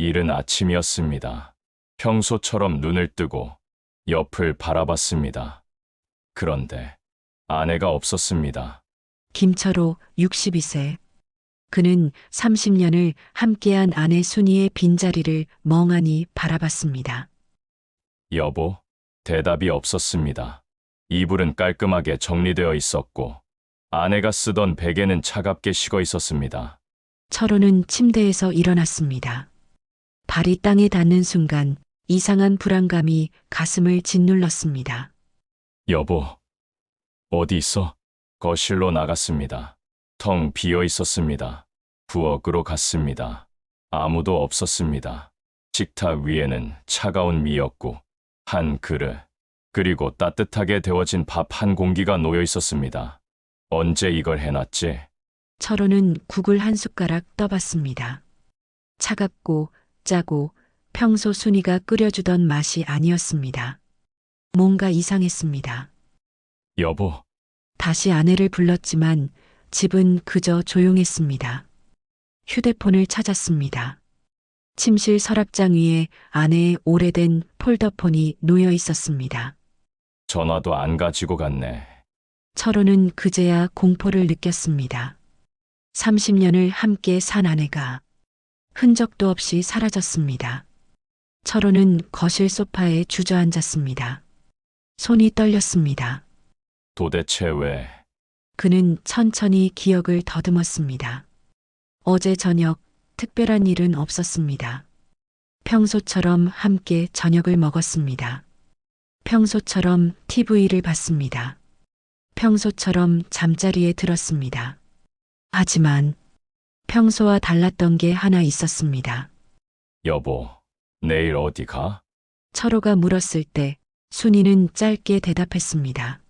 이른 아침이었습니다. 평소처럼 눈을 뜨고 옆을 바라봤습니다. 그런데 아내가 없었습니다. 김철호 62세. 그는 30년을 함께한 아내 순이의 빈자리를 멍하니 바라봤습니다. 여보, 대답이 없었습니다. 이불은 깔끔하게 정리되어 있었고, 아내가 쓰던 베개는 차갑게 식어 있었습니다. 철호는 침대에서 일어났습니다. 발이 땅에 닿는 순간 이상한 불안감이 가슴을 짓눌렀습니다. 여보, 어디 있어? 거실로 나갔습니다. 텅 비어 있었습니다. 부엌으로 갔습니다. 아무도 없었습니다. 식탁 위에는 차가운 미역국, 한 그릇, 그리고 따뜻하게 데워진 밥 한 공기가 놓여 있었습니다. 언제 이걸 해놨지? 철호는 국을 한 숟가락 떠봤습니다. 차갑고 짜고 평소 순이가 끓여주던 맛이 아니었습니다. 뭔가 이상했습니다. 여보, 다시 아내를 불렀지만 집은 그저 조용했습니다. 휴대폰을 찾았습니다. 침실 서랍장 위에 아내의 오래된 폴더폰이 놓여 있었습니다. 전화도 안 가지고 갔네. 철호는 그제야 공포를 느꼈습니다. 30년을 함께 산 아내가 흔적도 없이 사라졌습니다. 철호는 거실 소파에 주저앉았습니다. 손이 떨렸습니다. 도대체 왜? 그는 천천히 기억을 더듬었습니다. 어제 저녁 특별한 일은 없었습니다. 평소처럼 함께 저녁을 먹었습니다. 평소처럼 TV를 봤습니다. 평소처럼 잠자리에 들었습니다. 하지만 평소와 달랐던 게 하나 있었습니다. 여보, 내일 어디 가? 철호가 물었을 때 순이는 짧게 대답했습니다.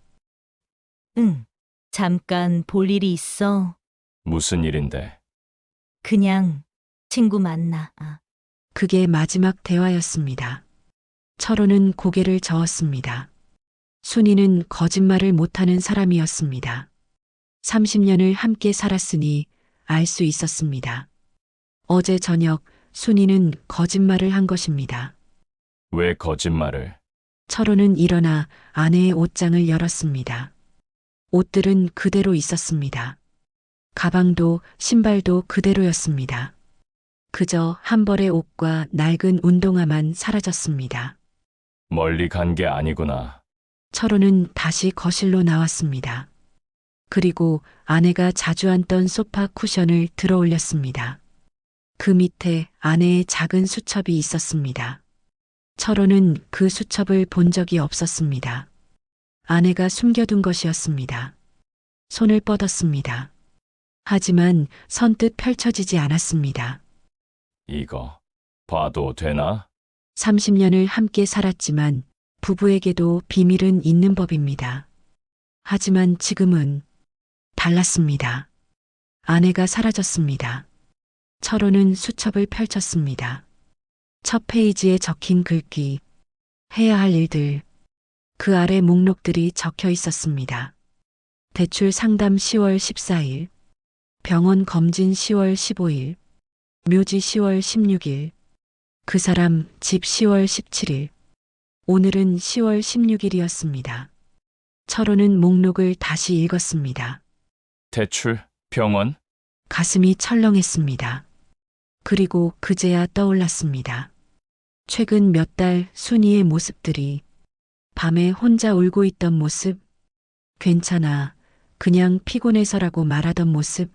응. 잠깐 볼 일이 있어. 무슨 일인데? 그냥 친구 만나. 아, 그게 마지막 대화였습니다. 철호는 고개를 저었습니다. 순이는 거짓말을 못하는 사람이었습니다. 30년을 함께 살았으니 알 수 있었습니다. 어제 저녁 순이는 거짓말을 한 것입니다. 왜 거짓말을? 철호는 일어나 아내의 옷장을 열었습니다. 옷들은 그대로 있었습니다. 가방도 신발도 그대로였습니다. 그저 한 벌의 옷과 낡은 운동화만 사라졌습니다. 멀리 간 게 아니구나. 철호는 다시 거실로 나왔습니다. 그리고 아내가 자주 앉던 소파 쿠션을 들어 올렸습니다. 그 밑에 아내의 작은 수첩이 있었습니다. 철호는 그 수첩을 본 적이 없었습니다. 아내가 숨겨둔 것이었습니다. 손을 뻗었습니다. 하지만 선뜻 펼쳐지지 않았습니다. 이거 봐도 되나? 30년을 함께 살았지만 부부에게도 비밀은 있는 법입니다. 하지만 지금은 달랐습니다. 아내가 사라졌습니다. 철호는 수첩을 펼쳤습니다. 첫 페이지에 적힌 글귀, 해야 할 일들, 그 아래 목록들이 적혀 있었습니다. 대출 상담 10월 14일, 병원 검진 10월 15일, 묘지 10월 16일, 그 사람 집 10월 17일. 오늘은 10월 16일이었습니다. 철호는 목록을 다시 읽었습니다. 대출, 병원, 가슴이 철렁했습니다. 그리고 그제야 떠올랐습니다. 최근 몇 달 순이의 모습들이 밤에 혼자 울고 있던 모습, 괜찮아, 그냥 피곤해서라고 말하던 모습,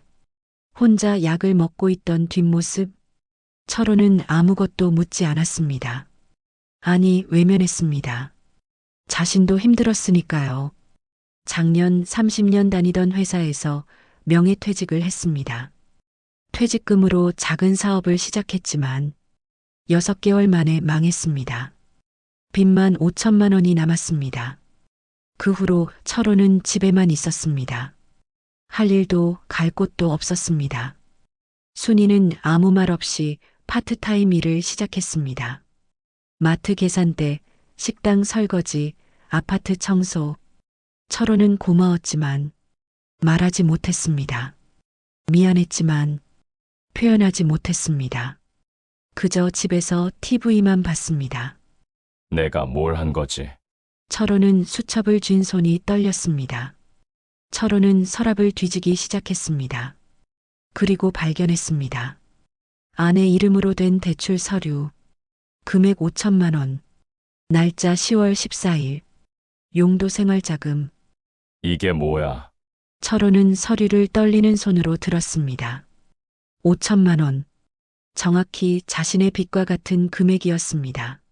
혼자 약을 먹고 있던 뒷모습, 철호는 아무것도 묻지 않았습니다. 아니, 외면했습니다. 자신도 힘들었으니까요. 작년 30년 다니던 회사에서 명예퇴직을 했습니다. 퇴직금으로 작은 사업을 시작했지만 6개월 만에 망했습니다. 빚만 5천만 원이 남았습니다. 그 후로 철호는 집에만 있었습니다. 할 일도 갈 곳도 없었습니다. 순이는 아무 말 없이 파트타임 일을 시작했습니다. 마트 계산대, 식당 설거지, 아파트 청소. 철호는 고마웠지만 말하지 못했습니다. 미안했지만 표현하지 못했습니다. 그저 집에서 TV만 봤습니다. 내가 뭘 한 거지? 철호는 수첩을 쥔 손이 떨렸습니다. 철호는 서랍을 뒤지기 시작했습니다. 그리고 발견했습니다. 아내 이름으로 된 대출 서류, 금액 5천만 원, 날짜 10월 14일, 용도 생활자금, 이게 뭐야? 철호는 서류를 떨리는 손으로 들었습니다. 5천만 원. 정확히 자신의 빚과 같은 금액이었습니다.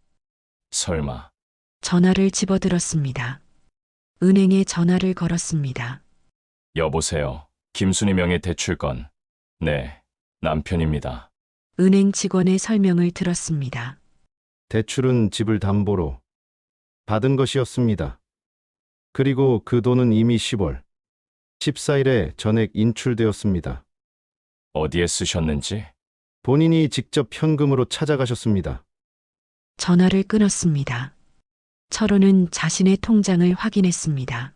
설마. 전화를 집어들었습니다. 은행에 전화를 걸었습니다. 여보세요. 김순희 명의 대출건. 네, 남편입니다. 은행 직원의 설명을 들었습니다. 대출은 집을 담보로 받은 것이었습니다. 그리고 그 돈은 이미 10월 14일에 전액 인출되었습니다. 어디에 쓰셨는지? 본인이 직접 현금으로 찾아가셨습니다. 전화를 끊었습니다. 철호는 자신의 통장을 확인했습니다.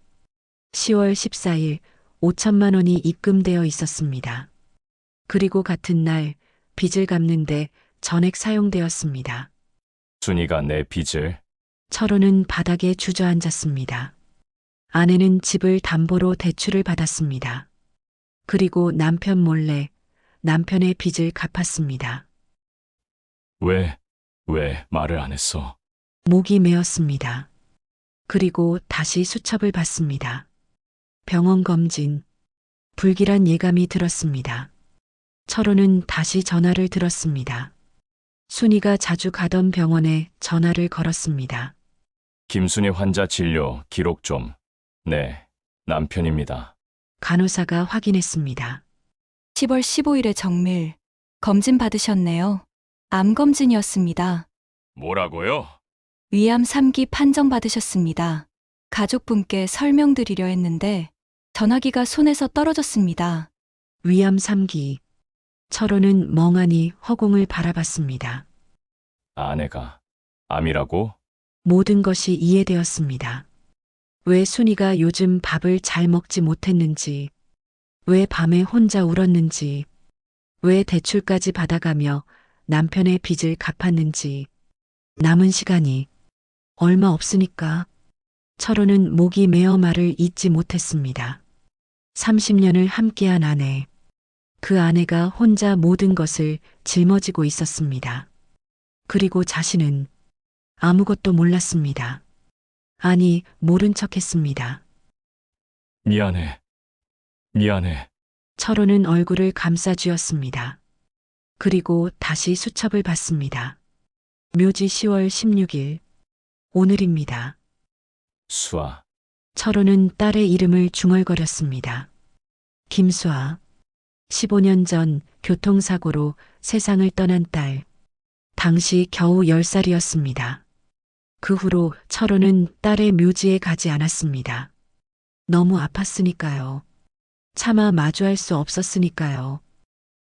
10월 14일 5천만 원이 입금되어 있었습니다. 그리고 같은 날 빚을 갚는데 전액 사용되었습니다. 순이가 내 빚을 철호는 바닥에 주저앉았습니다. 아내는 집을 담보로 대출을 받았습니다. 그리고 남편 몰래 남편의 빚을 갚았습니다. 왜, 왜 말을 안 했어? 목이 메었습니다. 그리고 다시 수첩을 봤습니다. 병원 검진. 불길한 예감이 들었습니다. 철호는 다시 전화를 들었습니다. 순이가 자주 가던 병원에 전화를 걸었습니다. 김순희 환자 진료 기록 좀. 네, 남편입니다. 간호사가 확인했습니다. 10월 15일에 정밀 검진 받으셨네요. 암 검진이었습니다. 뭐라고요? 위암 3기 판정 받으셨습니다. 가족분께 설명드리려 했는데 전화기가 손에서 떨어졌습니다. 위암 3기. 철호는 멍하니 허공을 바라봤습니다. 아내가 암이라고? 모든 것이 이해되었습니다. 왜 순이가 요즘 밥을 잘 먹지 못했는지, 왜 밤에 혼자 울었는지, 왜 대출까지 받아가며 남편의 빚을 갚았는지, 남은 시간이 얼마 없으니까 철호는 목이 메어 말을 잇지 못했습니다. 30년을 함께한 아내, 그 아내가 혼자 모든 것을 짊어지고 있었습니다. 그리고 자신은 아무것도 몰랐습니다. 아니, 모른 척 했습니다. 미안해. 미안해. 철호는 얼굴을 감싸 쥐었습니다. 그리고 다시 수첩을 봤습니다. 묘지 10월 16일. 오늘입니다. 수아, 철호는 딸의 이름을 중얼거렸습니다. 김수아. 15년 전 교통사고로 세상을 떠난 딸. 당시 겨우 10살이었습니다. 그 후로 철호는 딸의 묘지에 가지 않았습니다. 너무 아팠으니까요. 차마 마주할 수 없었으니까요.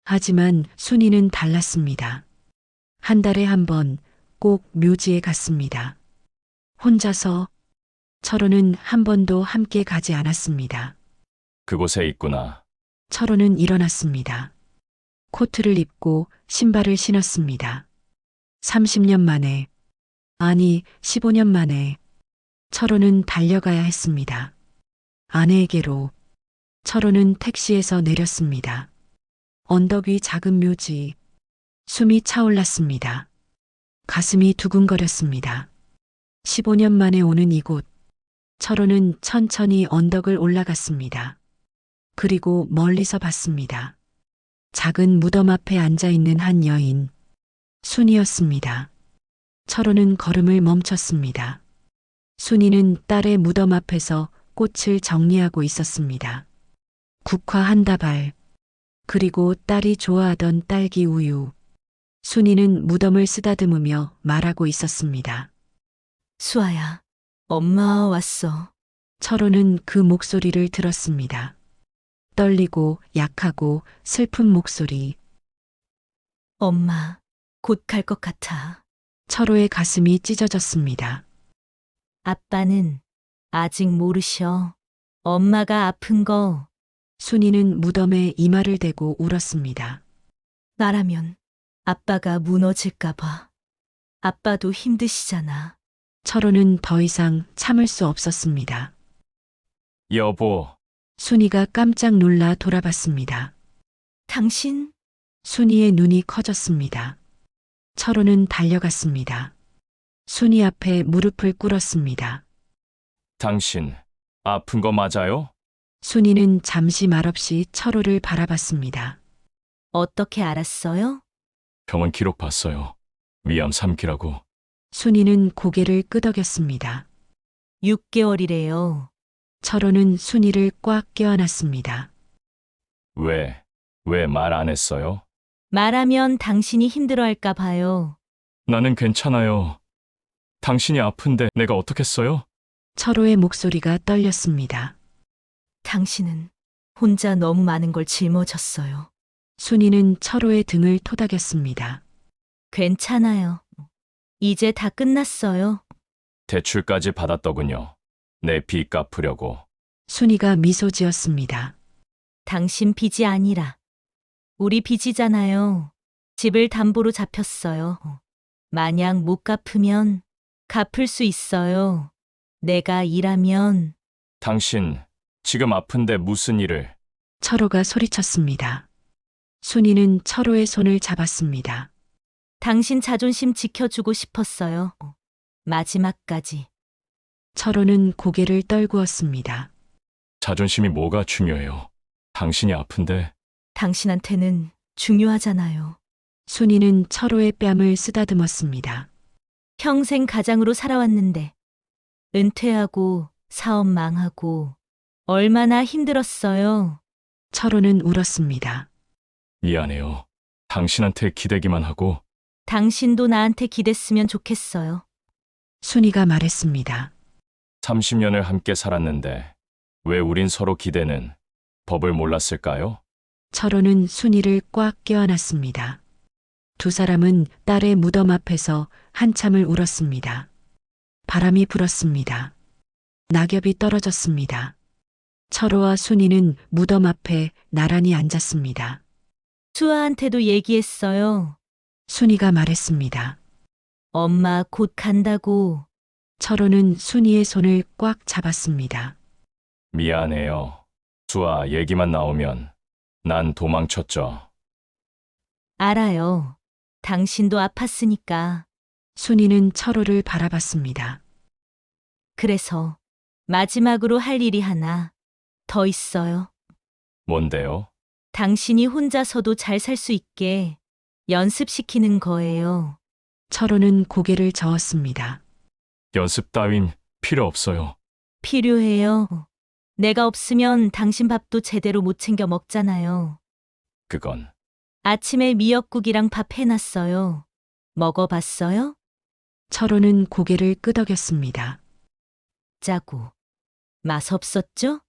하지만 순이는 달랐습니다. 한 달에 한 번 꼭 묘지에 갔습니다. 혼자서 철호는 한 번도 함께 가지 않았습니다. 그곳에 있구나. 철호는 일어났습니다. 코트를 입고 신발을 신었습니다. 30년 만에, 아니 15년 만에 철호는 달려가야 했습니다. 아내에게로 철호는 택시에서 내렸습니다. 언덕 위 작은 묘지, 숨이 차올랐습니다. 가슴이 두근거렸습니다. 15년 만에 오는 이곳, 철호는 천천히 언덕을 올라갔습니다. 그리고 멀리서 봤습니다. 작은 무덤 앞에 앉아 있는 한 여인. 순이었습니다. 철호는 걸음을 멈췄습니다. 순이는 딸의 무덤 앞에서 꽃을 정리하고 있었습니다. 국화 한 다발, 그리고 딸이 좋아하던 딸기 우유. 순이는 무덤을 쓰다듬으며 말하고 있었습니다. 수아야, 엄마 왔어. 철호는 그 목소리를 들었습니다. 떨리고 약하고 슬픈 목소리. 엄마, 곧 갈 것 같아. 철호의 가슴이 찢어졌습니다. 아빠는 아직 모르셔. 엄마가 아픈 거 순이는 무덤에 이마를 대고 울었습니다. 나라면 아빠가 무너질까봐. 아빠도 힘드시잖아. 철호는 더 이상 참을 수 없었습니다. 여보, 순이가 깜짝 놀라 돌아봤습니다. 당신, 순이의 눈이 커졌습니다. 철호는 달려갔습니다. 순이 앞에 무릎을 꿇었습니다. 당신 아픈 거 맞아요? 순이는 잠시 말없이 철호를 바라봤습니다. 어떻게 알았어요? 병원 기록 봤어요. 위암 3기라고. 순이는 고개를 끄덕였습니다. 6개월이래요. 철호는 순이를 꽉 껴안았습니다. 왜, 왜 말 안 했어요? 말하면 당신이 힘들어 할까 봐요. 나는 괜찮아요. 당신이 아픈데 내가 어떻겠어요? 철호의 목소리가 떨렸습니다. 당신은 혼자 너무 많은 걸 짊어졌어요. 순이는 철호의 등을 토닥였습니다. 괜찮아요. 이제 다 끝났어요. 대출까지 받았더군요. 내 빚 갚으려고. 순이가 미소 지었습니다. 당신 빚이 아니라 우리 빚이잖아요. 집을 담보로 잡혔어요. 만약 못 갚으면 갚을 수 있어요. 내가 일하면 당신 지금 아픈데 무슨 일을? 철호가 소리쳤습니다. 순이는 철호의 손을 잡았습니다. 당신 자존심 지켜주고 싶었어요. 마지막까지. 철호는 고개를 떨구었습니다. 자존심이 뭐가 중요해요? 당신이 아픈데 당신한테는 중요하잖아요. 순이는 철호의 뺨을 쓰다듬었습니다. 평생 가장으로 살아왔는데 은퇴하고 사업 망하고 얼마나 힘들었어요. 철호는 울었습니다. 미안해요. 당신한테 기대기만 하고 당신도 나한테 기댔으면 좋겠어요. 순이가 말했습니다. 30년을 함께 살았는데 왜 우린 서로 기대는 법을 몰랐을까요? 철호는 순이를 꽉 껴안았습니다. 두 사람은 딸의 무덤 앞에서 한참을 울었습니다. 바람이 불었습니다. 낙엽이 떨어졌습니다. 철호와 순이는 무덤 앞에 나란히 앉았습니다. 수아한테도 얘기했어요. 순이가 말했습니다. 엄마 곧 간다고. 철호는 순이의 손을 꽉 잡았습니다. 미안해요. 수아 얘기만 나오면 난 도망쳤죠. 알아요. 당신도 아팠으니까. 순이는 철호를 바라봤습니다. 그래서 마지막으로 할 일이 하나 더 있어요. 뭔데요? 당신이 혼자서도 잘 살 수 있게 연습시키는 거예요. 철호는 고개를 저었습니다. 연습 따윈 필요 없어요. 필요해요. 내가 없으면 당신 밥도 제대로 못 챙겨 먹잖아요. 그건 아침에 미역국이랑 밥 해놨어요. 먹어봤어요? 철호는 고개를 끄덕였습니다. 짜고. 맛없었죠?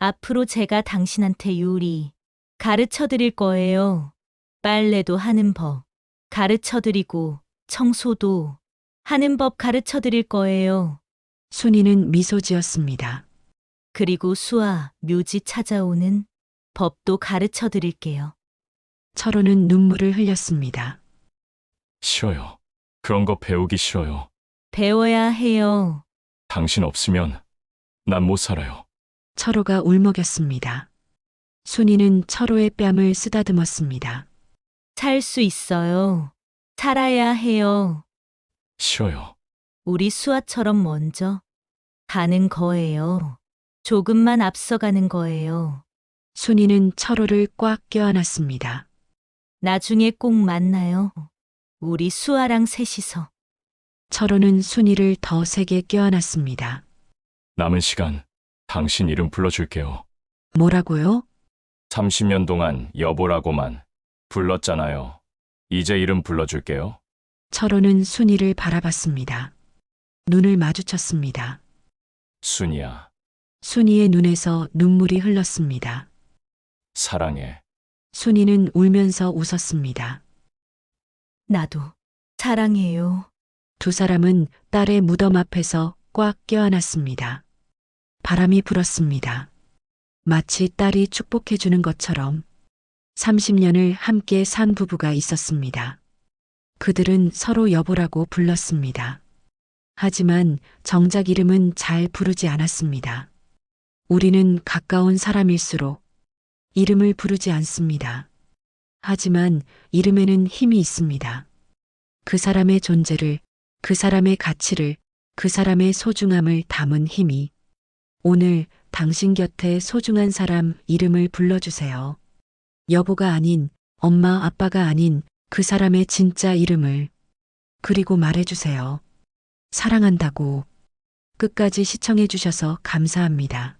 앞으로 제가 당신한테 요리 가르쳐 드릴 거예요. 빨래도 하는 법 가르쳐 드리고 청소도 하는 법 가르쳐 드릴 거예요. 순이는 미소 지었습니다. 그리고 수아, 묘지 찾아오는 법도 가르쳐 드릴게요. 철호는 눈물을 흘렸습니다. 싫어요. 그런 거 배우기 싫어요. 배워야 해요. 당신 없으면 난 못 살아요. 철호가 울먹였습니다. 순이는 철호의 뺨을 쓰다듬었습니다. 살 수 있어요. 살아야 해요. 싫어요. 우리 수아처럼 먼저 가는 거예요. 조금만 앞서가는 거예요. 순이는 철호를 꽉 껴안았습니다. 나중에 꼭 만나요. 우리 수아랑 셋이서. 철호는 순이를 더 세게 껴안았습니다. 남은 시간 당신 이름 불러줄게요. 뭐라고요? 30년 동안 여보라고만 불렀잖아요. 이제 이름 불러줄게요. 철호는 순이를 바라봤습니다. 눈을 마주쳤습니다. 순이야, 순이의 눈에서 눈물이 흘렀습니다. 사랑해. 순이는 울면서 웃었습니다. 나도 사랑해요. 두 사람은 딸의 무덤 앞에서 꽉 껴안았습니다. 바람이 불었습니다. 마치 딸이 축복해주는 것처럼 30년을 함께 산 부부가 있었습니다. 그들은 서로 여보라고 불렀습니다. 하지만 정작 이름은 잘 부르지 않았습니다. 우리는 가까운 사람일수록 이름을 부르지 않습니다. 하지만 이름에는 힘이 있습니다. 그 사람의 존재를, 그 사람의 가치를, 그 사람의 소중함을 담은 힘이 오늘 당신 곁에 소중한 사람 이름을 불러주세요. 여보가 아닌 엄마 아빠가 아닌 그 사람의 진짜 이름을 그리고 말해주세요. 사랑한다고 끝까지 시청해주셔서 감사합니다.